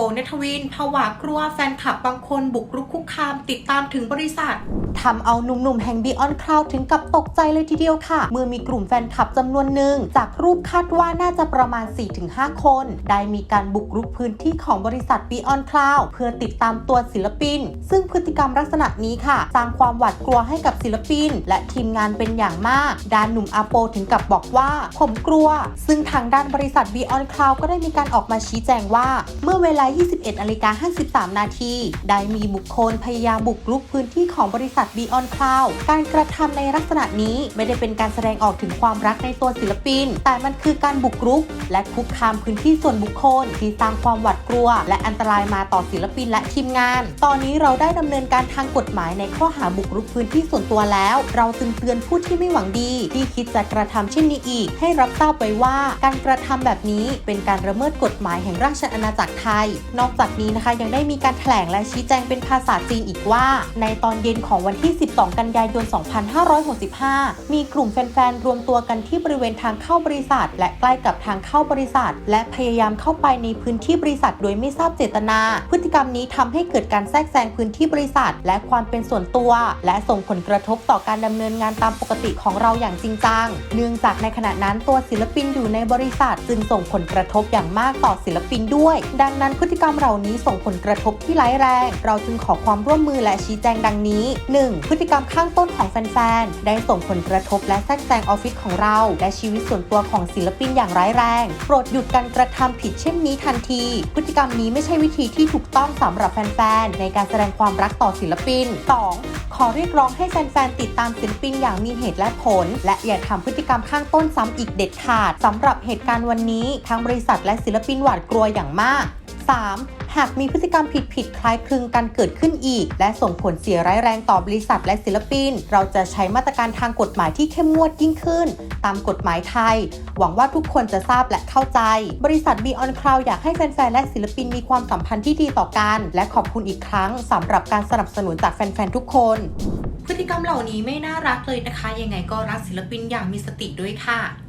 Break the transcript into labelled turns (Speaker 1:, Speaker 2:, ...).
Speaker 1: โปเนทวินผวากลัวแฟนคลับบางคนบุกรุกคุกคามติดตามถึงบริษัททำเอาหนุ่มๆแห่ง Beyond Cloud ถึงกับตกใจเลยทีเดียวค่ะ เมื่อมีกลุ่มแฟนคลับจำนวนหนึ่ง จากรูปคาดว่าน่าจะประมาณ 4-5 คน ได้มีการบุกรุกพื้นที่ของบริษัท Beyond Cloud เพื่อติดตามตัวศิลปิน ซึ่งพฤติกรรมลักษณะนี้ค่ะ สร้างความหวาดกลัวให้กับศิลปิน และทีมงานเป็นอย่างมากด้านหนุ่มอาโปถึงกับบอกว่าผมกลัว ซึ่งทางด้านบริษัท Beyond Cloud ก็ได้มีการออกมาชี้แจงว่า เมื่อเวลา21นาฬิกา53 นาที ได้มีบุคคลพยายามบุกรุกพื้นที่ของบริษัท Beyond Cloud การกระทำในลักษณะนี้ไม่ได้เป็นการแสดงออกถึงความรักในตัวศิลปิน แต่มันคือการบุกรุก และคุกคามพื้นที่ส่วนบุคคล ที่สร้างความหวาดกลัว และอันตรายมาต่อศิลปินและทีมงาน ตอนนี้เราได้ดำเนินการทางกฎหมายในข้อหาบุกรุกพื้นที่ส่วนตัวแล้ว เราจึงเตือนผู้ที่ไม่หวังดี ที่คิดจะกระทำเช่นนี้อีก ให้รับทราบไว้ว่าการกระทำแบบนี้เป็นการละเมิดกฎหมายแห่งราชอาณาจักรไทยนอกจากนี้นะคะยังได้มีการแถลงและชี้แจงเป็นภาษาจีนอีกว่า ในตอนเย็นของวันที่ 12 กันยายน 2565 มีกลุ่มแฟนๆ รวมตัวกันที่บริเวณทางเข้าบริษัท และใกล้กับทางเข้าบริษัท และพยายามเข้าไปในพื้นที่บริษัท โดยไม่ทราบเจตนา พฤติกรรมนี้ทำให้เกิดการแทรกแซงพื้นที่บริษัท และความเป็นส่วนตัว และส่งผลกระทบต่อการดำเนินงานตามปกติของเราอย่างจริงจังเนื่องจากในขณะนั้นตัวศิลปินอยู่ในบริษัท จึงส่งผลกระทบอย่างมากต่อศิลปินด้วย ดังนั้นพฤติกรรมเหล่านี้ส่งผลกระทบที่ร้ายแรง เราจึงขอความร่วมมือและชี้แจงดังนี้ 1. พฤติกรรมข้างต้นของแฟนๆ ได้ส่งผลกระทบและแทรกแซงออฟฟิศของเรา และชีวิตส่วนตัวของศิลปินอย่างร้ายแรง โปรดหยุดการกระทำผิดเช่นนี้ทันที พฤติกรรมนี้ไม่ใช่วิธีที่ถูกต้องสำหรับแฟนๆ ในการแสดงความรักต่อศิลปิน 2. ขอเรียกร้องให้แฟนๆ ติดตามศิลปินอย่างมีเหตุและผล และอย่าทำพฤติกรรมข้างต้นซ้ำอีกเด็ดขาดสำหรับเหตุการณ์วันนี้ทางบริษัทและศิลปินหวาดกลัวอย่างมาก 3. หากมีพฤติกรรมผิดๆคล้ายคลึงกันเกิดขึ้นอีก และส่งผลเสียร้ายแรงต่อบริษัทและศิลปิน เราจะใช้มาตรการทางกฎหมายที่เข้มงวดยิ่งขึ้น ตามกฎหมายไทย หวังว่าทุกคนจะทราบและเข้าใจ บริษัท Beyond Cloud อยากให้แฟนๆและศิลปินมีความสัมพันธ์ที่ดีต่อกัน และขอบคุณอีกครั้งสำหรับการสนับสนุนจากแฟนๆทุกคนพฤติกรรมเหล่านี้ไม่น่ารักเลยนะคะ ยังไงก็รักศิลปินอย่างมีสติด้วยค่ะ